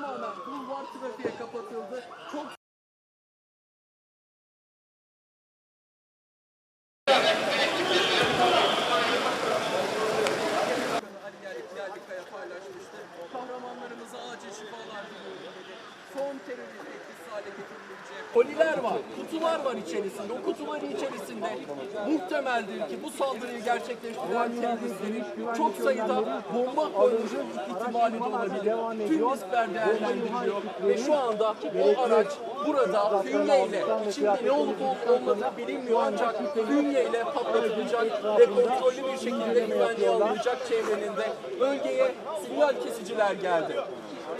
tamamen bulvar trafiğe kapatıldı. Çok Koliler var, kutular var içerisinde. O kutuların içerisinde muhtemeldir ki bu saldırıyı gerçekleştiren teröristlerin çok sayıda bomba koymuş ihtimali de olabilir. Tüm riskler değerlendiriliyor ve şu anda o araç burada fünyeyle içinde ne olup olmadığı bilinmiyor ancak fünyeyle patlatılacak ve kontrollü bir şekilde güvenliğe alınacak çevrenin de bölgeye sinyal kesiciler geldi.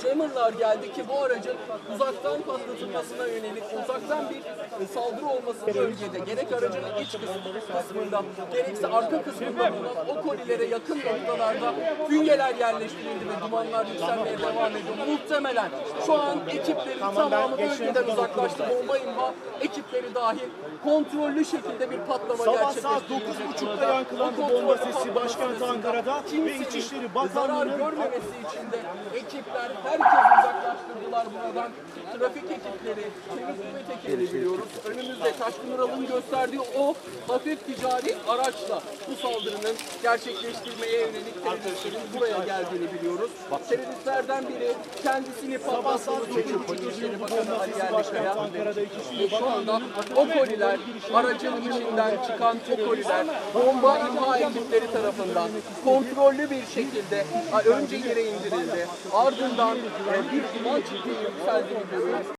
Jammer'lar geldi ki bu aracın uzaktan patlatılmasına yönelik uzaktan bir e, saldırı olması bölgede gerek aracın iç kısmı- kısmında gerekse arka kısmında bulunan o kolilere yakın noktalarda fünyeler yerleştirildi ve dumanlar yükselmeye devam ediyor. Muhtemelen şu an ekiplerin tamamı bölgeden uzaklaştı. Bomba imha ekipleri dahil kontrollü şekilde bir patlama Sabah saat 9.30'da yankılandı bomba sesi başkent Ankara'da ve İçişleri Bakanlığı'nın görmemesi için de ekipler herkesi uzaklaştırdılar buradan. Trafik ekipleri, çevik kuvvet ekipleri biliyoruz. Önümüzde Taşkın Ural'ın gösterdiği o hafif ticari araçla bu saldırının gerçekleştirmeye yönelik teröristlerin buraya geldiğini biliyoruz. Teröristlerden biri kendisini patlattığını söylüyor. İçişleri Bakanı Ali Yerlikaya. Şu anda o koliler, aracın içinden çıkan o koliler bomba imha ekipleri tarafından kontrollü bir şekilde önce yere indirildi. Ardından e, bir duman yükseldiğini görüyoruz.